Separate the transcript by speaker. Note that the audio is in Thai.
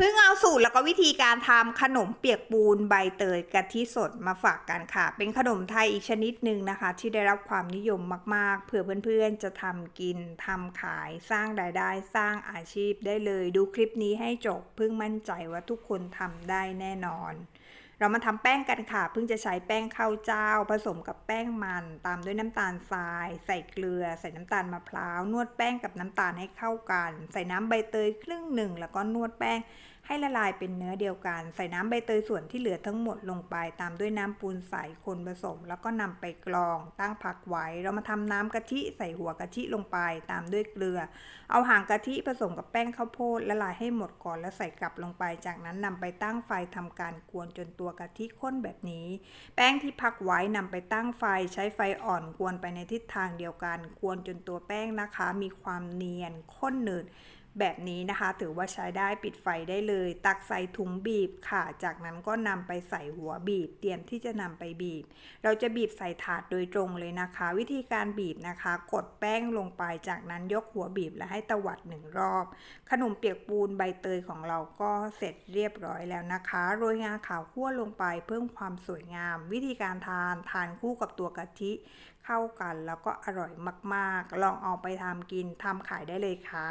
Speaker 1: เพิ่งเอาสูตรแล้วก็วิธีการทำขนมเปียกปูนใบเตยกะทิสดมาฝากกันค่ะ เป็นขนมไทยอีกชนิดหนึ่งนะคะ ที่ได้รับความนิยมมากๆ เผื่อเพื่อนๆจะทำกินทำขายสร้างรายได้สร้างอาชีพได้เลย ดูคลิปนี้ให้จบเพิ่งมั่นใจว่าทุกคนทำได้แน่นอน เรามาทำแป้งกันค่ะ เพิ่งจะใช้แป้งข้าวเจ้า ผสมกับแป้งมัน ตามด้วยน้ำตาลทราย ใส่เกลือ ใส่น้ำตาลมะพร้าว นวดแป้งกับน้ำตาลให้เข้ากัน ใส่น้ำใบเตยครึ่งหนึ่ง แล้วก็นวดแป้ง ให้ละลายเป็นเนื้อเดียวกัน ใส่น้ำใบเตยส่วนที่เหลือทั้งหมดลงไป ตามด้วยน้ำปูนใสคนผสม แล้วก็นำไปกรอง ตั้งพักไว้ เรามาทำน้ำกะทิใส่หัวกะทิลงไป ตามด้วยเกลือ เอาหางกะทิผสมกับแป้งข้าวโพดละลายให้หมดก่อนแล้วใส่กลับลงไป จากนั้นนำไปตั้งไฟทำการกวนจนตัวกะทิข้นแบบนี้ แป้งที่พักไว้นำไปตั้งไฟใช้ไฟอ่อนกวนไปในทิศทางเดียวกัน กวนจนตัวแป้งนะคะ มีความเนียนข้นหนืด แบบนี้นะคะ ถือว่าใช้ได้ปิดไฟได้เลย ตักใส่ถุงบีบค่ะ จากนั้นก็นำไปใส่หัวบีบ เตรียมที่จะนำไปบีบ เราจะบีบใส่ถาดโดยตรงเลยนะคะ วิธีการบีบนะคะ กดแป้งลงไปจากนั้นยกหัวบีบและให้ตวัดหนึ่งรอบ ขนมเปียกปูนใบเตยของเราก็เสร็จเรียบร้อยแล้วนะคะ โรยงาขาวคั่วลงไปเพิ่มความสวยงาม วิธีการทานทานคู่กับตัวกะทิเข้ากันแล้วก็อร่อยมาก ๆ ลองเอาไปทำกินทำขายได้เลยค่ะ